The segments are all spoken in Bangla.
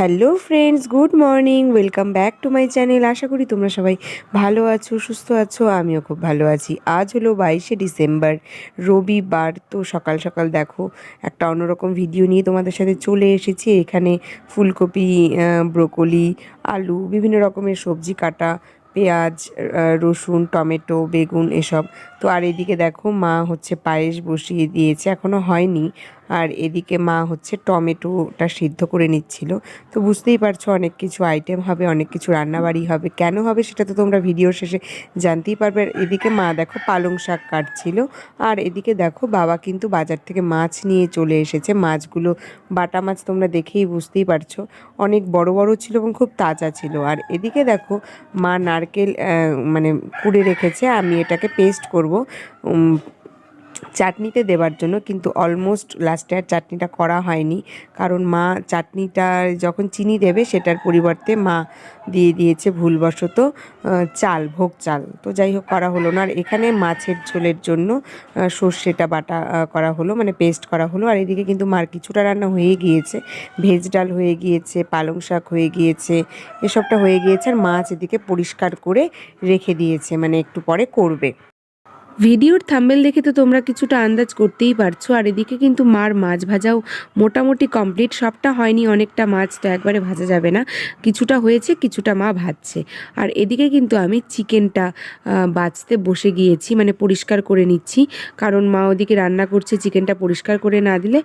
Hello friends, good morning, welcome back to my channel. আশা করি তোমরা সবাই ভালো আছো, সুস্থ আছো, আমিও খুব ভালো আছি। আজ হলো বাইশে ডিসেম্বর, রবিবার। তো সকাল সকাল দেখো, একটা অন্যরকম ভিডিও নিয়ে তোমাদের সাথে চলে এসেছি। এখানে ফুলকপি ব্রোকলি, আলু, বিভিন্ন রকমের সবজি কাটা, পেঁয়াজ রসুন, টমেটো, বেগুন, এসব। তো আর এদিকে দেখো, মা হচ্ছে পায়েস বসিয়ে দিয়েছে এখনও হয়নি। আর এদিকে মা হচ্ছে টমেটোটা সিদ্ধ করে নিচ্ছিল। তো বুঝতেই পারছ অনেক কিছু আইটেম হবে, অনেক কিছু রান্নাবাড়ি হবে। কেন হবে সেটা তো তোমরা ভিডিও শেষে জানতেই পারবে। এদিকে মা দেখো পালং শাক কাটছিল। আর এদিকে দেখো বাবা কিন্তু বাজার থেকে মাছ নিয়ে চলে এসেছে। মাছগুলো, বাটা মাছ তোমরা দেখেই বুঝতেই পারছ। অনেক বড় বড় ছিল এবং খুব তাজা ছিল। আর এদিকে দেখো মা নারকেল মানে কুড়ে রেখেছে। আমি এটাকে পেস্ট করব। চাটনিতে দেওয়ার জন্য, কিন্তু অলমোস্ট লাস্টে আর চাটনিটা করা হয়নি। কারণ মা চাটনিটা যখন চিনি দেবে, সেটার পরিবর্তে মা দিয়ে দিয়েছে ভুলবশত চাল, ভোগ চাল। তো যাই হোক, করা হলো না। আর এখানে মাছের ঝোলের জন্য সর্ষেটা বাটা করা হলো মানে পেস্ট করা হলো। আর এদিকে কিন্তু মার কিছুটা রান্না হয়ে গিয়েছে। ভেজ ডাল হয়ে গিয়েছে, পালং শাক হয়ে গিয়েছে, এসবটা হয়ে গিয়েছে। আর মাছ এদিকে পরিষ্কার করে রেখে দিয়েছে মানে একটু পরে করবে। ভিডিওর থাম্বেল দেখে তো তোমরা কিছুটা আন্দাজ করতেই পারছ। আর এদিকে কিন্তু মার মাছ ভাজাও মোটামুটি কমপ্লিট সবটা হয়নি, অনেকটা মাছ তো একবারে ভাজা যাবে না। কিছুটা হয়েছে, কিছুটা মা ভাজছে। আর এদিকে কিন্তু আমি চিকেনটা বাছতে বসে গিয়েছি মানে পরিষ্কার করে নিচ্ছি। কারণ মা ওদিকে রান্না করছে, চিকেনটা পরিষ্কার করে না দিলে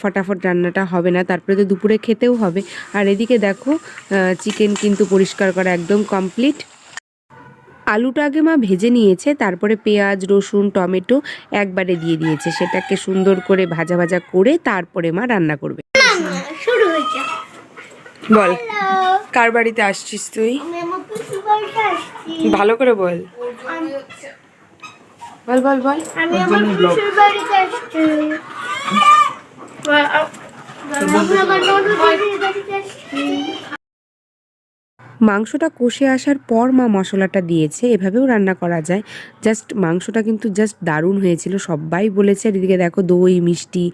ফটাফট রান্নাটা হবে না। তারপরে তো দুপুরে খেতেও হবে। আর এদিকে দেখো চিকেন কিন্তু পরিষ্কার করা একদম কমপ্লিট আলুটা আগে মা ভেজে নিয়েছে তারপরে পেঁয়াজ রসুন টমেটো একবারে দিয়ে দিয়েছে। সেটাকে সুন্দর করে ভাজা ভাজা করে তারপরে মা রান্না করবে। বল কার বাড়িতে আসছিস তুই? আমি আমার পিসি বাড়িতে আসছি ভালো করে বল। বল বল বল। আমি আমার পিসির বাড়িতে আসছি। আমার ননদের বাড়িতে আসছি। মাংসটা কষে আসার পর মা মশলাটা দিয়েছে এভাবেও রান্না করা যায়। জাস্ট মাংসটা কিন্তু জাস্ট দারুণ হয়েছিল সবাই বলেছে আর এদিকে দেখো দই মিষ্টি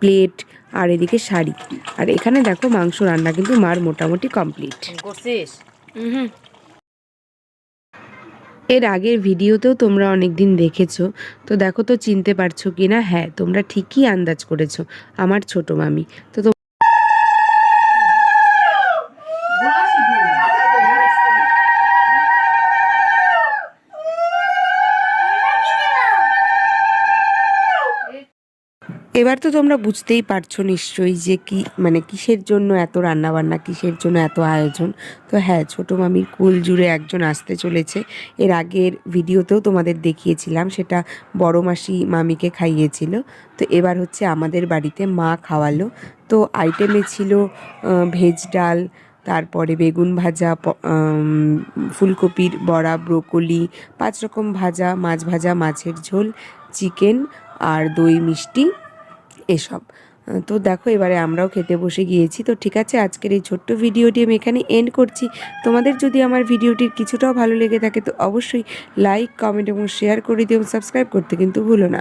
প্লেট আর এদিকে শাড়ি। আর এখানে দেখো মাংস রান্না কিন্তু মার মোটামুটি কমপ্লিট। করছিস? এর আগের ভিডিওতেও তোমরা অনেক দিন দেখেছ তো দেখো তো চিনতে পারছ কি না হ্যাঁ তোমরা ঠিকই আন্দাজ করেছ আমার ছোট মামি। তো এবার তো তোমরা বুঝতেই পারছ নিশ্চয়ই যে কি মানে কিসের জন্য এত রান্নাবান্না, কিসের জন্য এত আয়োজন। তো হ্যাঁ ছোটো মামির কুল জুড়ে একজন আসতে চলেছে। এর আগের ভিডিওতেও তোমাদের দেখিয়েছিলাম, সেটা বড় মাসি মামিকে খাইয়েছিল। তো এবার হচ্ছে আমাদের বাড়িতে মা খাওয়ালো। তো আইটেমে ছিল ভেজ ডাল, তারপরে বেগুন ভাজা ফুলকপির বড়া, ব্রোকলি, পাঁচ রকম ভাজা, মাছ ভাজা, মাছের ঝোল, চিকেন আর দই মিষ্টি। এসব। তো দেখো, এবারে আমরাও খেতে বসে গিয়েছি। তো ঠিক আছে, আজকের এই ছোট্ট ভিডিওটি আমি এখানে এন্ড করছি। তোমাদের যদি আমার ভিডিওটির কিছুটাও ভালো লেগে থাকে, তো অবশ্যই লাইক কমেন্ট এবং শেয়ার করে দিও। সাবস্ক্রাইব করতে কিন্তু ভুলো না।